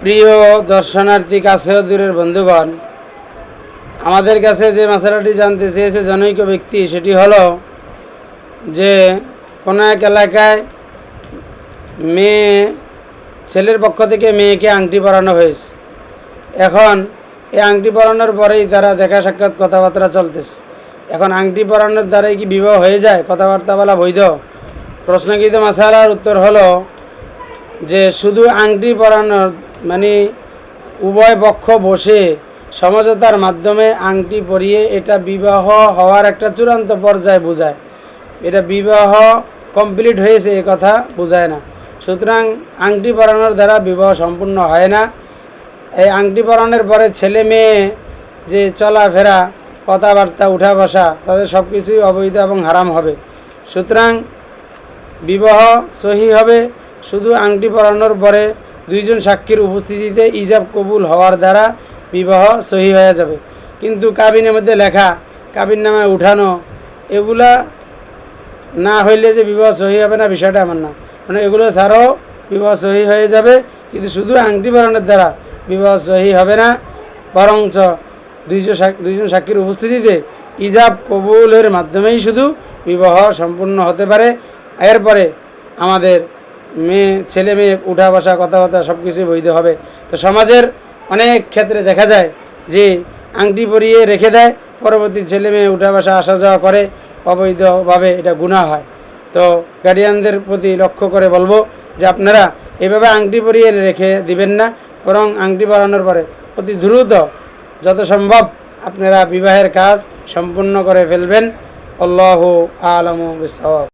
প্রিয় দর্শনার্থী কাছে দূরের বন্ধুগণ, আমাদের কাছে যে মশালাটি জানতে চেয়েছে জনৈক ব্যক্তি, সেটি হলো যে কোনো এক এলাকায় মেয়ে, ছেলের পক্ষ থেকে মেয়েকে আংটি পরানো হয়েছে। এখন এই আংটি পরানোর পরেই তারা দেখা সাক্ষাৎ কথাবার্তা চলতেছে। এখন আংটি পরানোর দ্বারাই কি বিবাহ হয়ে যায়? কথাবার্তা বলা বৈধ। প্রশ্নকৃত মশালার উত্তর হলো যে শুধু আংটি পরানোর মানে উভয় পক্ষ বসে সমঝোতার মাধ্যমে আংটি পরিয়ে এটা বিবাহ হওয়ার একটা চূড়ান্ত পর্যায়ে বোঝায়। এটা বিবাহ কমপ্লিট হয়েছে এ কথা বোঝায় না। সুতরাং আংটি পরানোর দ্বারা বিবাহ সম্পূর্ণ হয় না। এই আংটি পরানোর পরে ছেলে মেয়ে যে চলাফেরা, কথাবার্তা উঠা বসা তাদের সব কিছুই অবৈধ এবং হারাম হবে। সুতরাং বিবাহ সহি হবে। শুধু আংটি পরানোর পরে দুইজন সাক্ষীর উপস্থিতিতে ইজাব কবুল হওয়ার দ্বারা বিবাহ সহি হয়ে যাবে। কিন্তু কাবিনের মধ্যে লেখা, কাবিন নামে উঠানো, এগুলা না হইলে যে বিবাহ সহি হবে না, বিষয়টা আমার না। মানে এগুলো ছাড়াও বিবাহ সহি হয়ে যাবে, কিন্তু শুধু আংটি পরানোর দ্বারা বিবাহ সহি হবে না, বরঞ্চ দুইজন দুইজন সাক্ষীর উপস্থিতিতে ইজাব কবুলের মাধ্যমেই শুধু বিবাহ সম্পূর্ণ হতে পারে। এরপরে আমাদের মেয়ে, ছেলে মেয়ে, উঠা বসা, কথাবার্তা সব কিছুই বৈধ হবে। তো সমাজের অনেক ক্ষেত্রে দেখা যায় যে আংটি পরিয়ে রেখে দেয়, পরবর্তী ছেলে মেয়ে উঠা বসা, আসা যাওয়া করে, অবৈধভাবে এটা গুণা হয়। তো গার্ডিয়ানদের প্রতি লক্ষ্য করে বলব যে আপনারা এভাবে আংটি পরিয়ে রেখে দিবেন না, বরং আংটি পরানোর পরে অতি দ্রুত যত সম্ভব আপনারা বিবাহের কাজ সম্পূর্ণ করে ফেলবেন। আল্লাহ আলমু বিসওয়াব